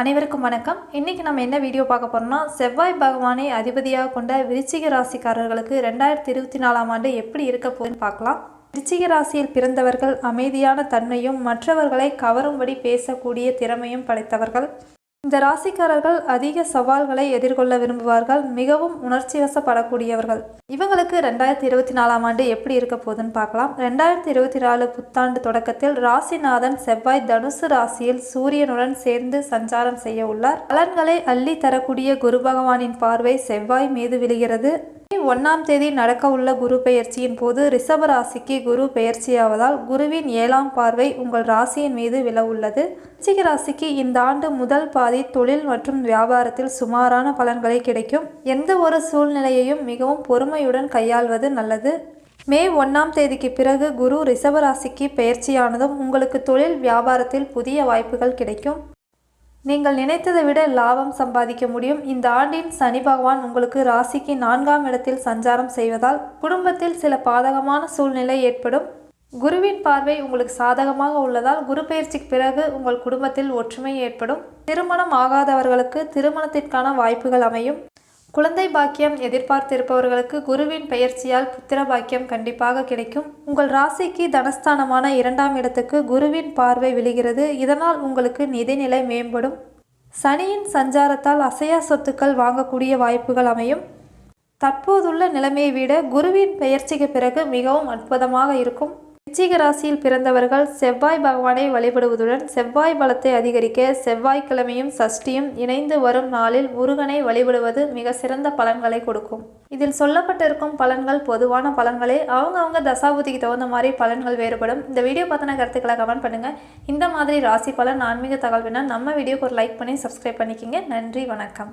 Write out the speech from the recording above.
அனைவருக்கும் வணக்கம். இன்றைக்கி நம்ம என்ன வீடியோ பார்க்க போகிறோம்னா செவ்வாய் பகவானை அதிபதியாக கொண்ட விருச்சிக ராசிக்காரர்களுக்கு ரெண்டாயிரத்தி இருபத்தி நாலாம் ஆண்டு எப்படி இருக்க போகுதுன்னு பார்க்கலாம். விருச்சிக ராசியில் பிறந்தவர்கள் அமைதியான தன்மையும் மற்றவர்களை கவரும்படி பேசக்கூடிய திறமையும் படைத்தவர்கள். இந்த ராசிக்காரர்கள் அதிக சவால்களை எதிர்கொள்ள விரும்புவார்கள் மிகவும் உணர்ச்சி வசப்படக்கூடியவர்கள் இவங்களுக்கு ரெண்டாயிரத்தி இருபத்தி நாலாம் ஆண்டு எப்படி இருக்க போகுதுன்னு பார்க்கலாம். ரெண்டாயிரத்தி இருபத்தி நாலு புத்தாண்டு தொடக்கத்தில் ராசிநாதன் செவ்வாய் தனுசு ராசியில் சூரியனுடன் சேர்ந்து சஞ்சாரம் செய்ய உள்ளார். பலன்களை அள்ளி தரக்கூடிய குரு பகவானின் பார்வை செவ்வாய் மீது விழுகிறது. ஒன்றாம் தேதி நடக்க உள்ள குரு பெயர்ச்சியின் போது ரிஷப ராசிக்கு குரு பெயர்ச்சியாவதால் குருவின் ஏழாம் பார்வை உங்கள் ராசியின் மீது விழ உள்ளது. ராசிக்கு இந்த ஆண்டு முதல் பாதி தொழில் மற்றும் வியாபாரத்தில் சுமாரான பலன்களை கிடைக்கும். எந்த ஒரு சூழ்நிலையையும் மிகவும் பொறுமையுடன் கையாள்வது நல்லது. மே ஒன்றாம் தேதிக்கு பிறகு குரு ரிஷபராசிக்கு பெயர்ச்சியானதும் உங்களுக்கு தொழில் வியாபாரத்தில் புதிய வாய்ப்புகள் கிடைக்கும். நீங்கள் நினைத்ததை விட லாபம் சம்பாதிக்க முடியும். இந்த ஆண்டின் சனி பகவான் உங்களுக்கு ராசிக்கு நான்காம் இடத்தில் சஞ்சாரம் செய்வதால் குடும்பத்தில் சில பாதகமான சூழ்நிலை ஏற்படும். குருவின் பார்வை உங்களுக்கு சாதகமாக உள்ளதால் குரு பயிற்சிக்கு பிறகு உங்கள் குடும்பத்தில் ஒற்றுமை ஏற்படும். திருமணம் ஆகாதவர்களுக்கு திருமணத்திற்கான வாய்ப்புகள் அமையும். குழந்தை பாக்கியம் எதிர்பார்த்திருப்பவர்களுக்கு குருவின் பெயர்ச்சியால் புத்திர பாக்கியம் கண்டிப்பாக கிடைக்கும். உங்கள் ராசிக்கு தனஸ்தானமான இரண்டாம் இடத்துக்கு குருவின் பார்வை விழுகிறது. இதனால் உங்களுக்கு நிதிநிலை மேம்படும். சனியின் சஞ்சாரத்தால் அசையா சொத்துக்கள் வாங்கக்கூடிய வாய்ப்புகள் அமையும். தற்போதுள்ள நிலைமையை விட குருவின் பெயர்ச்சிக்கு பிறகு மிகவும் அற்புதமாக இருக்கும். விச்சிக ராசியில் பிறந்தவர்கள் செவ்வாய் பகவானை வழிபடுவதுடன் செவ்வாய் பலத்தை அதிகரிக்க செவ்வாய்க்கிழமையும் சஷ்டியும் இணைந்து வரும் நாளில் முருகனை வழிபடுவது மிக சிறந்த பலன்களை கொடுக்கும். இதில் சொல்லப்பட்டிருக்கும் பலன்கள் பொதுவான பலன்களே அவங்கவுங்க தசாபுதிக்கு தகுந்த மாதிரி பலன்கள் வேறுபடும். இந்த வீடியோ பார்த்தன கருத்துக்களை கமெண்ட் பண்ணுங்கள் இந்த மாதிரி ராசி பலன் ஆன்மீக தகவல் வேணால் நம்ம வீடியோக்கு ஒரு லைக் பண்ணி சப்ஸ்கிரைப் பண்ணிக்கிங்க. நன்றி வணக்கம்.